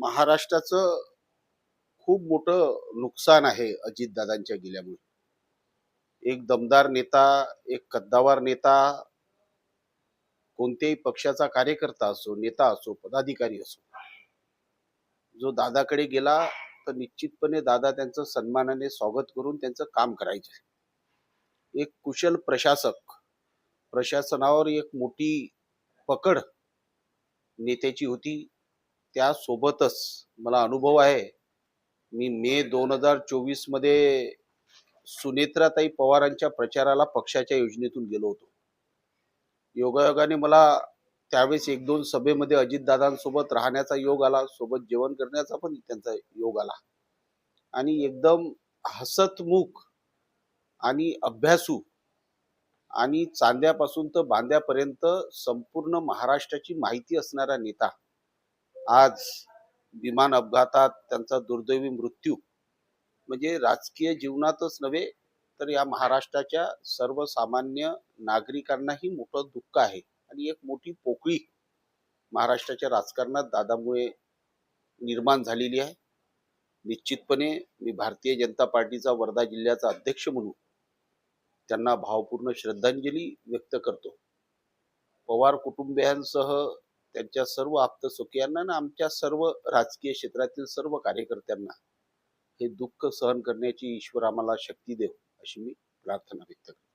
महाराष्ट्राचं खूप मोठं नुकसान आहे अजितदादांच्या गेल्यामुळे. एक दमदार नेता एक कद्दावार नेता कोणत्याही पक्षाचा कार्यकर्ता असो नेता असो पदाधिकारी असो जो दादाकडे गेला तर निश्चितपणे दादा त्यांचं सन्मानाने स्वागत करून त्यांचं काम करायचे. एक कुशल प्रशासक प्रशासनावर एक मोठी पकड नेत्याची होती. त्यासोबतच मला अनुभव आहे. मी मे दोन हजार चोवीसमध्ये सुनेत्राताई पवारांच्या प्रचाराला पक्षाच्या योजनेतून गेलो होतो. योगायोगाने मला त्यावेळेस एक दोन सभेमध्ये अजितदादांसोबत राहण्याचा योग आला सोबत जेवण करण्याचा पण त्यांचा योग आला. आणि एकदम हसतमुख आणि अभ्यासू आणि चांद्यापासून तर बांद्यापर्यंत संपूर्ण महाराष्ट्राची माहिती असणारा नेता आज विमान अपघातात त्यांचा दुर्दैवी मृत्यू. म्हणजे राजकीय जीवनातच नव्हे तर या महाराष्ट्राच्या सर्वसामान्य नागरिकांनाही मोठं दुःख आहे. आणि एक मोठी पोकळी महाराष्ट्राच्या राजकारणात दादामुळे निर्माण झालेली आहे. निश्चितपणे मी भारतीय जनता पार्टीचा वर्धा जिल्ह्याचा अध्यक्ष म्हणून त्यांना भावपूर्ण श्रद्धांजली व्यक्त करतो. पवार कुटुंबियांसह त्यांच्या सर्व आप्तसुखियांना आणि आमच्या सर्व राजकीय क्षेत्रातील सर्व कार्यकर्त्यांना हे दुःख सहन करण्याची ईश्वर आम्हाला शक्ती देव अशी मी प्रार्थना व्यक्त करतो.